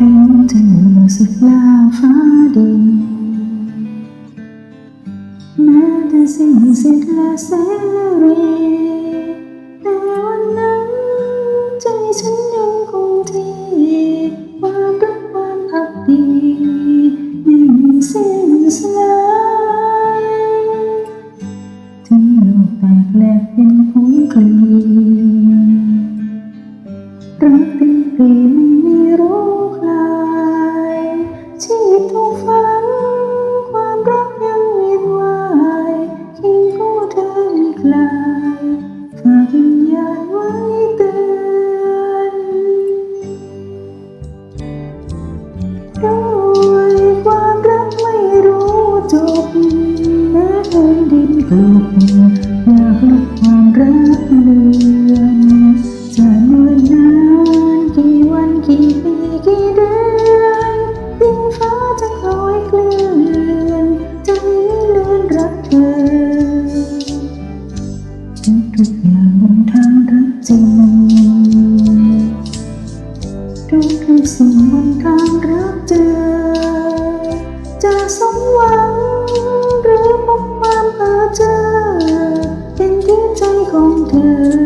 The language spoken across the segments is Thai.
ถึงจะรู้สึกลาฟ้าดีแม้แต่สิ่งสิทและเสรีแต่วันนั้น ใจฉันยังคงที่ความรักความพักดีไม่มีสิ้นสลายถึงโลกแตกแหลกยังคงคลีรักเป็นปีไม่ ชีพ ทุกทุกอย่างบนทางรักจริงทุกทุกสิ่งบนทางรักเจอ จะสมหวังหรือพบความเพ้อเจอเป็นที่ใจของเธอ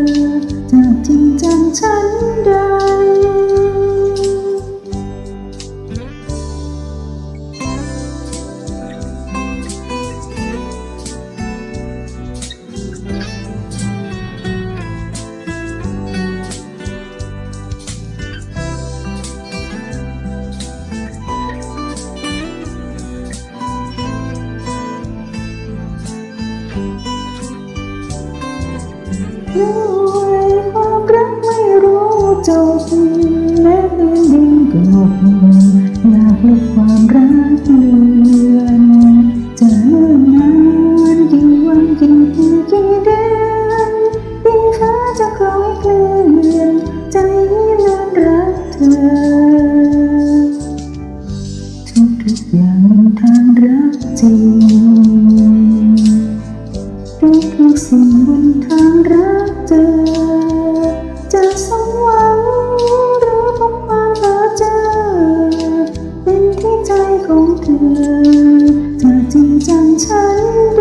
ความรักไม่รู้จบแม้เดินดินกลบอยากลดความรักเลือนจะเนิ่อนนานกี่วันกี่ปีกี่เดือนดินฟ้าจะคอยเคลื่อนใจเลื่อนรักเธอ ทุกทุกอย่างบนทางรักจริงทุกทุกสิ่งบนทางรัก ของเธอเธอจริงจังฉันเด